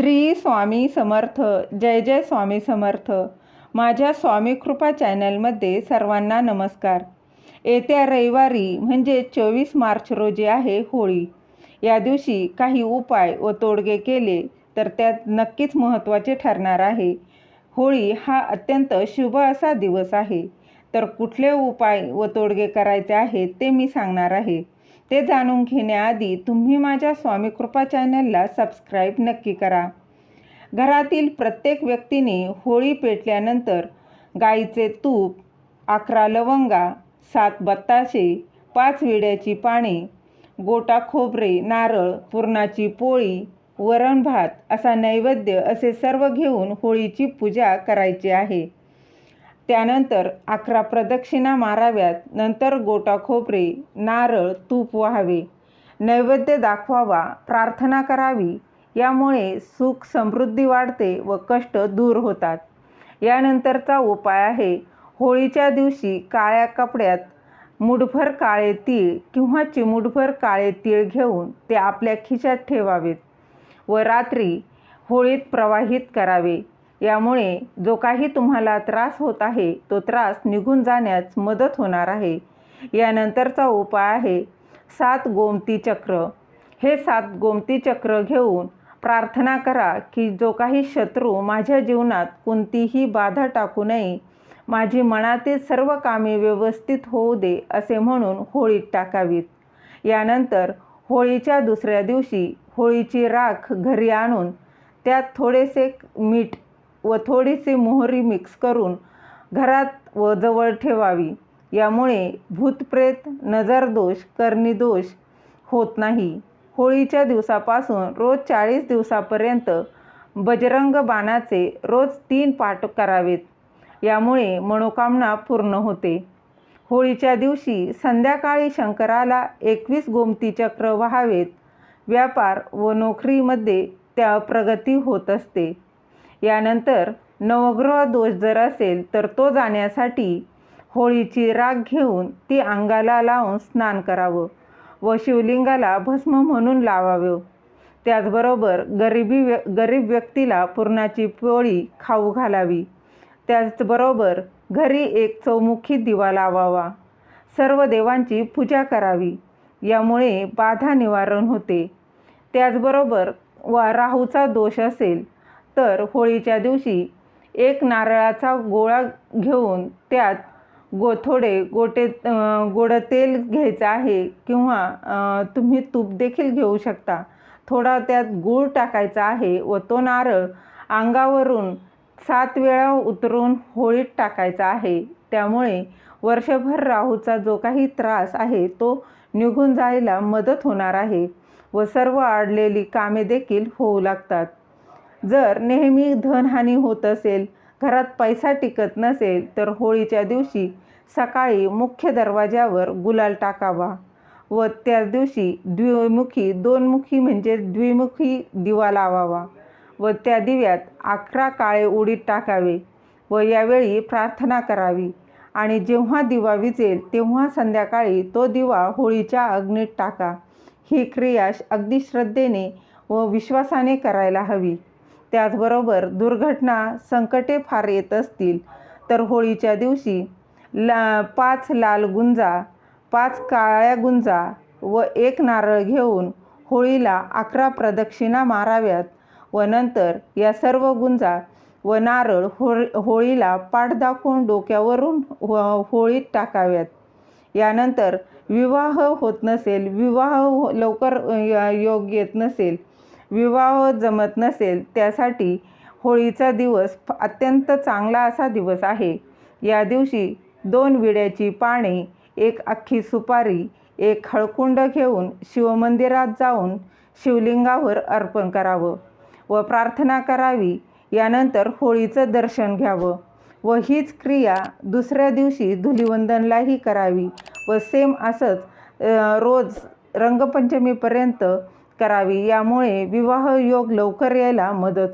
श्री स्वामी समर्थ जय जय स्वामी समर्थ. माझ्या स्वामी कृपा चॅनलमध्ये सर्वांना नमस्कार. येत्या रविवारी म्हणजे चोवीस मार्च रोजी आहे होळी. या दिवशी काही उपाय व तोडगे केले तर त्यात नक्कीच महत्त्वाचे ठरणार आहे. होळी हा अत्यंत शुभ असा दिवस आहे. तर कुठले उपाय व तोडगे करायचे आहेत ते मी सांगणार आहे. ते जाणून घेण्याआधी तुम्ही माझ्या स्वामी कृपा चॅनलला सबस्क्राईब नक्की करा. घरातील प्रत्येक व्यक्तीने होळी पेटल्यानंतर गाईचे तूप अकरा लवंगा सात बत्ताशे पाच विड्याची पाने गोटा खोबरे नारळ पुरणाची पोळी वरण भात असा नैवेद्य असे सर्व घेऊन होळीची पूजा करायची आहे. त्यानंतर अकरा प्रदक्षिणा माराव्यात. नंतर गोटा खोबरे नारळ तूप व्हावे. नैवेद्य दाखवावा प्रार्थना करावी. यामुळे सुख समृद्धी वाढते व कष्ट दूर होतात. यानंतरचा उपाय आहे होळीच्या दिवशी काळ्या कपड्यात मुठभर काळे तीळ किंवा चिमुठभर काळे तीळ घेऊन ते आपल्या खिशात ठेवावेत व रात्री होळीत प्रवाहित करावे. यामुळे जो काही तुम्हाला त्रास होत आहे तो त्रास निघून जाण्यास मदत होणार आहे. यानंतरचा उपाय आहे सात गोमती चक्र. हे सात गोमती चक्र घेऊन प्रार्थना करा की जो काही शत्रू माझ्या जीवनात कोणतीही बाधा टाकू नये माझी मनातील सर्व कामे व्यवस्थित होऊ दे असे म्हणून होळीत टाकावीत. यानंतर होळीच्या दुसऱ्या दिवशी होळीची राख घरी आणून त्यात थोडेसे मीठ व थोडीशी मोहरी मिक्स करून घरात व जवळ ठेवावी. यामुळे भूतप्रेत नजरदोष कर्णीदोष होत नाही. होळीच्या दिवसापासून रोज चाळीस दिवसापर्यंत बजरंग बाणाचे रोज तीन पाठ करावेत. यामुळे मनोकामना पूर्ण होते. होळीच्या दिवशी संध्याकाळी शंकराला एकवीस गोमती चक्र व्हावेत. व्यापार व नोकरीमध्ये त्या प्रगती होत असते. यानंतर नवग्रह दोष जर असेल तर तो जाण्यासाठी होळीची राख घेऊन ती अंगाला लावून स्नान करावं व शिवलिंगाला भस्म म्हणून लावावे. त्याचबरोबर गरिबी व्य गरीब व्यक्तीला पुरणाची पोळी खाऊ घालावी. त्याचबरोबर घरी एक चौमुखी दिवा लावावा. सर्व देवांची पूजा करावी. यामुळे बाधा निवारण होते. त्याचबरोबर वा राहूचा दोष असेल तर होळीच्या दिवशी एक नारळाचा गोळा घेऊन त्यात गो थोडे गोटे गोडं तेल घ्यायचं आहे किंवा तुम्ही तूप देखील घेऊ शकता. थोडा त्यात गूळ टाकायचा आहे व तो नारळ अंगावरून सात वेळा उतरून होळीत टाकायचा आहे. त्यामुळे वर्षभर राहूचा जो काही त्रास आहे तो निघून जायला मदत होणार आहे व सर्व अडलेली कामे देखील होऊ लागतात. जर नेहमी धनहानी होत असेल घरात पैसा टिकत नसेल तर होळीच्या दिवशी सकाळी मुख्य दरवाजावर गुलाल टाकावा व त्याच दिवशी द्विमुखी दोनमुखी म्हणजे द्विमुखी दिवा लावावा व त्या दिव्यात अकरा काळे उडीत टाकावे व यावेळी प्रार्थना करावी. आणि जेव्हा दिवा विजेल तेव्हा संध्याकाळी तो दिवा होळीच्या अग्नीत टाका. ही क्रिया अगदी श्रद्धेने व विश्वासाने करायला हवी. त्याचबरोबर दुर्घटना संकटे फार येत असतील तर होळीच्या दिवशी ला पाच लाल गुंजा पाच काळ्या गुंजा व एक नारळ घेऊन होळीला अकरा प्रदक्षिणा माराव्यात व नंतर या सर्व गुंजा व नारळ होळ होळीला पाठ दाखवून डोक्यावरून हो होळीत टाकाव्यात. यानंतर विवाह होत नसेल विवाह लवकर योग येत नसेल विवाह जमत नसेल त्यासाठी होळीचा दिवस अत्यंत चांगला असा दिवस आहे. या दिवशी दोन विड्याची पाने एक अख्खी सुपारी एक हळकुंड घेऊन शिवमंदिरात जाऊन शिवलिंगावर अर्पण करावं व प्रार्थना करावी. यानंतर होळीचं दर्शन घ्यावं व हीच क्रिया दुसऱ्या दिवशी धुलिवंदनलाही करावी व सेम असंच रोज रंगपंचमीपर्यंत करावी यामुळे विवाह योग लवकर यायला मदत